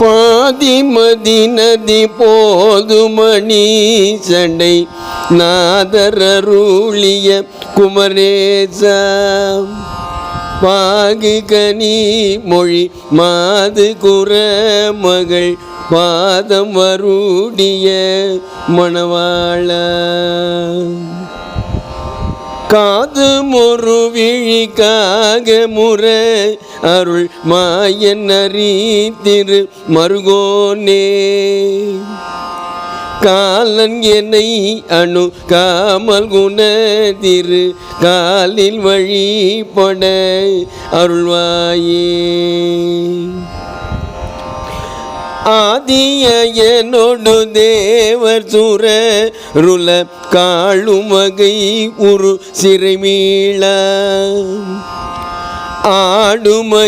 பாதிமதி நதி போதுமணி சண்டை நாதரருளிய குமரேச. பாகு கனி மொழி மாது குர மகள் பாதம் வருடிய மணவாள. காது மொரு விழிக்காக முற அருள் மாயன் திரு மருகோனே. காலன் என்னை அணு காமல் குணதிரு காலில் வழிபட அருள்வாயே. ஆதிய என்னோடு தேவர் சுர ருல காளுமகை உரு சிறைமீள ஆடுமை